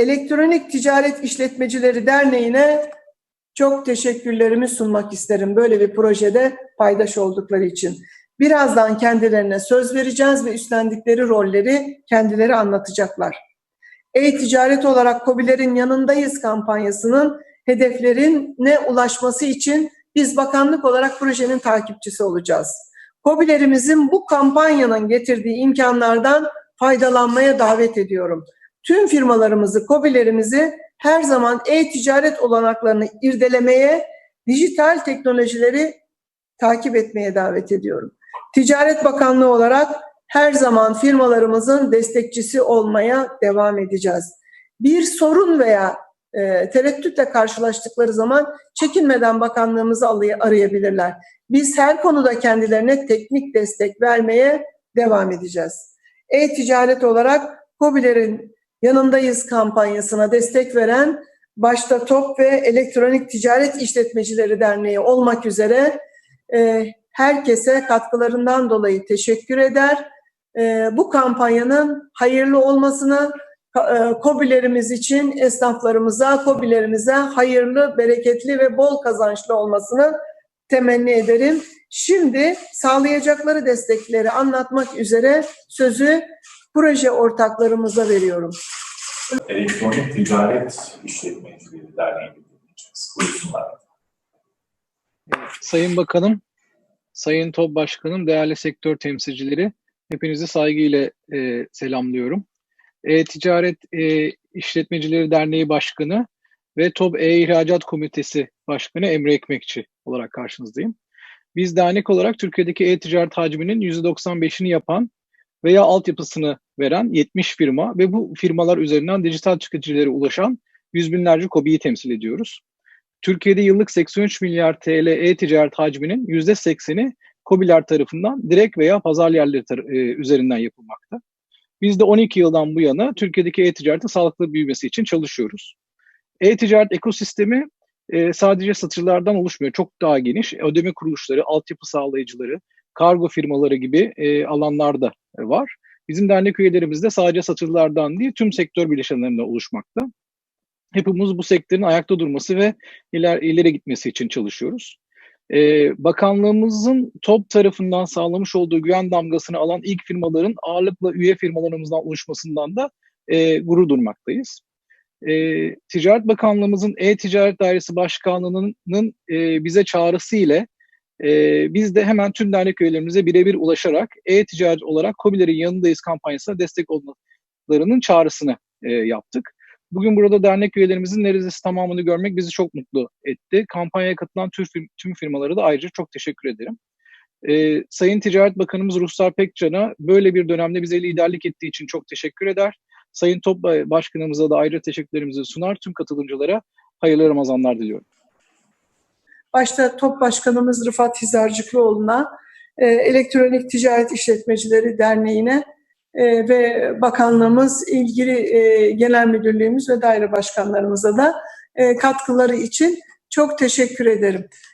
Elektronik Ticaret İşletmecileri Derneği'ne çok teşekkürlerimi sunmak isterim böyle bir projede paydaş oldukları için. Birazdan kendilerine söz vereceğiz ve üstlendikleri rolleri kendileri anlatacaklar. E-ticaret olarak KOBİ'lerin yanındayız kampanyasının hedeflerine ulaşması için biz bakanlık olarak projenin takipçisi olacağız. KOBİ'lerimizin bu kampanyanın getirdiği imkanlardan faydalanmaya davet ediyorum. Tüm firmalarımızı, KOBİ'lerimizi her zaman e-ticaret olanaklarını irdelemeye, dijital teknolojileri takip etmeye davet ediyorum. Ticaret Bakanlığı olarak her zaman firmalarımızın destekçisi olmaya devam edeceğiz. Bir sorun veya e, tereddütle karşılaştıkları zaman çekinmeden bakanlığımızı arayabilirler. Biz her konuda kendilerine teknik destek vermeye devam edeceğiz. E-ticaret olarak KOBİ'lerin yanındayız kampanyasına destek veren başta TOP ve Elektronik Ticaret İşletmecileri Derneği olmak üzere e, herkese katkılarından dolayı teşekkür eder. E, bu kampanyanın hayırlı olmasını e, KOBİ'lerimiz için esnaflarımıza, KOBİ'lerimize hayırlı, bereketli ve bol kazançlı olmasını temenni ederim. Şimdi sağlayacakları destekleri anlatmak üzere sözü proje ortaklarımıza veriyorum. Elektronik Ticaret İşletmecileri Derneği'ni dinleyeceğiz. Buyursunlar. Sayın Bakanım, Sayın TOB Başkanım, değerli sektör temsilcileri, hepinizi saygıyla e, selamlıyorum. E-Ticaret e, İşletmecileri Derneği Başkanı ve TOB E-İhracat Komitesi Başkanı Emre Ekmekçi olarak karşınızdayım. Biz dernek olarak Türkiye'deki e-ticaret hacminin %95'ini yapan veya altyapısını veren 70 firma ve bu firmalar üzerinden dijital çıkıcılara ulaşan yüz binlerce KOBİ'yi temsil ediyoruz. Türkiye'de yıllık 83 milyar TL e-ticaret hacminin %80'i KOBİ'ler tarafından direkt veya pazar yerleri e, üzerinden yapılmakta. Biz de 12 yıldan bu yana Türkiye'deki e-ticaretin sağlıklı büyümesi için çalışıyoruz. E-ticaret ekosistemi e, sadece satıcılardan oluşmuyor. Çok daha geniş. Ödeme kuruluşları, altyapı sağlayıcıları, kargo firmaları gibi e, alanlarda var. Bizim dernek üyelerimiz de sadece satıcılardan değil tüm sektör bileşenlerinden oluşmakta. Hepimiz bu sektörün ayakta durması ve iler, ileri gitmesi için çalışıyoruz. Ee, bakanlığımızın TOP tarafından sağlamış olduğu güven damgasını alan ilk firmaların ağırlıkla üye firmalarımızdan oluşmasından da e, gurur durmaktayız. E, Ticaret Bakanlığımızın E-Ticaret Dairesi Başkanlığı'nın e, bize çağrısı ile e, biz de hemen tüm dernek üyelerimize birebir ulaşarak e-ticaret olarak KOBİ'lerin yanındayız kampanyasına destek olmalarının çağrısını e, yaptık. Bugün burada dernek üyelerimizin neredeyse tamamını görmek bizi çok mutlu etti. Kampanyaya katılan tüm, firm- tüm firmalara da ayrıca çok teşekkür ederim. Ee, Sayın Ticaret Bakanımız Ruhsar Pekcan'a böyle bir dönemde bize liderlik ettiği için çok teşekkür eder. Sayın Top Başkanımıza da ayrıca teşekkürlerimizi sunar. Tüm katılımcılara hayırlı Ramazanlar diliyorum. Başta TOP Başkanımız Rıfat Hizarcıklıoğlu'na, e, Elektronik Ticaret İşletmecileri Derneği'ne e, ve bakanlığımız, ilgili e, genel müdürlüğümüz ve daire başkanlarımıza da katkıları için çok teşekkür ederim.